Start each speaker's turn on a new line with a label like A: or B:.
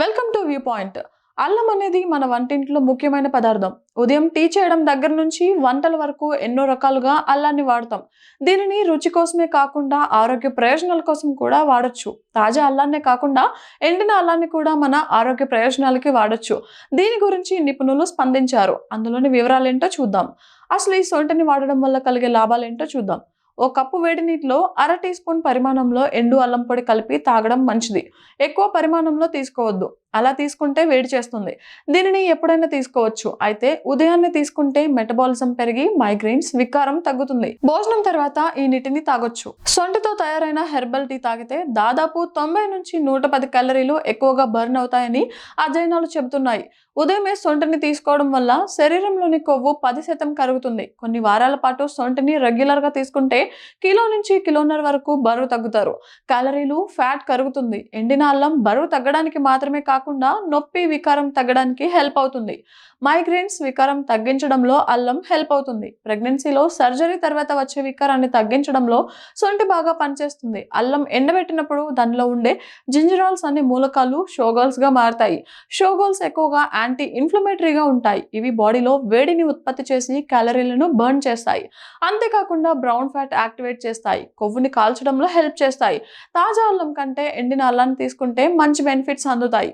A: Welcome to view point అల్లం అనేది మన వంటింట్లో ముఖ్యమైన పదార్థం. ఉదయం టీ చేయడం దగ్గర నుంచి వంటల వరకు ఎన్నో రకాలుగా అల్లాన్ని వాడతాం. దీనిని రుచి కోసమే కాకుండా ఆరోగ్య ప్రయోజనాల కోసం కూడా వాడచ్చు. తాజా అల్లాన్నే కాకుండా ఎండిన అల్లాన్ని కూడా మన ఆరోగ్య ప్రయోజనాలకి వాడొచ్చు. దీని గురించి నిపుణులు స్పందించారు. అందులోని వివరాలు ఏంటో చూద్దాం. అసలు ఈ సొంటని వాడడం వల్ల కలిగే లాభాలు ఏంటో చూద్దాం. ఓ కప్పు వేడి నీటిలో అర టీ స్పూన్ పరిమాణంలో ఎండు అల్లం పొడి కలిపి తాగడం మంచిది. ఎక్కువ పరిమాణంలో తీసుకోవద్దు. అలా తీసుకుంటే వేడి చేస్తుంది. దీనిని ఎప్పుడైనా తీసుకోవచ్చు. అయితే ఉదయాన్నే తీసుకుంటే మెటబాలిజం పెరిగి మైగ్రెయిన్స్ వికారం తగ్గుతుంది. భోజనం తర్వాత ఈ నీటిని తాగొచ్చు. సొంటితో తయారైన హెర్బల్ టీ తాగితే దాదాపు తొంభై నుంచి నూట పది క్యాలరీలు ఎక్కువగా బర్న్ అవుతాయని అధ్యయనాలు చెబుతున్నాయి. ఉదయమే సొంటిని తీసుకోవడం వల్ల శరీరంలోని కొవ్వు పది శాతం కరుగుతుంది. కొన్ని వారాల పాటు సొంటిని రెగ్యులర్గా తీసుకుంటే కిలో నుంచి కిలోన్నర వరకు బరువు తగ్గుతారు. క్యాలరీలు ఫ్యాట్ కరుగుతుంది. ఎండిన అల్లం బరువు తగ్గడానికి మాత్రమే కాకుండా కాకుండా నొప్పి వికారం తగ్గడానికి హెల్ప్ అవుతుంది. మైగ్రేన్స్ వికారం తగ్గించడంలో అల్లం హెల్ప్ అవుతుంది. ప్రెగ్నెన్సీలో సర్జరీ తర్వాత వచ్చే వికారాన్ని తగ్గించడంలో సొంటి బాగా పనిచేస్తుంది. అల్లం ఎండబెట్టినప్పుడు దానిలో ఉండే జింజరాల్స్ అనే మూలకాలు షోగోల్స్గా మారుతాయి మారతాయి. షోగోల్స్ ఎక్కువగా యాంటీ ఇన్ఫ్లమేటరీగా ఉంటాయి. ఇవి బాడీలో వేడిని ఉత్పత్తి చేసి క్యాలరీలను బర్న్ చేస్తాయి. అంతేకాకుండా బ్రౌన్ ఫ్యాట్ యాక్టివేట్ చేస్తాయి. కొవ్వుని కాల్చడంలో హెల్ప్ చేస్తాయి. తాజా అల్లం కంటే ఎండిన అల్లాన్ని తీసుకుంటే మంచి బెనిఫిట్స్ అందుతాయి.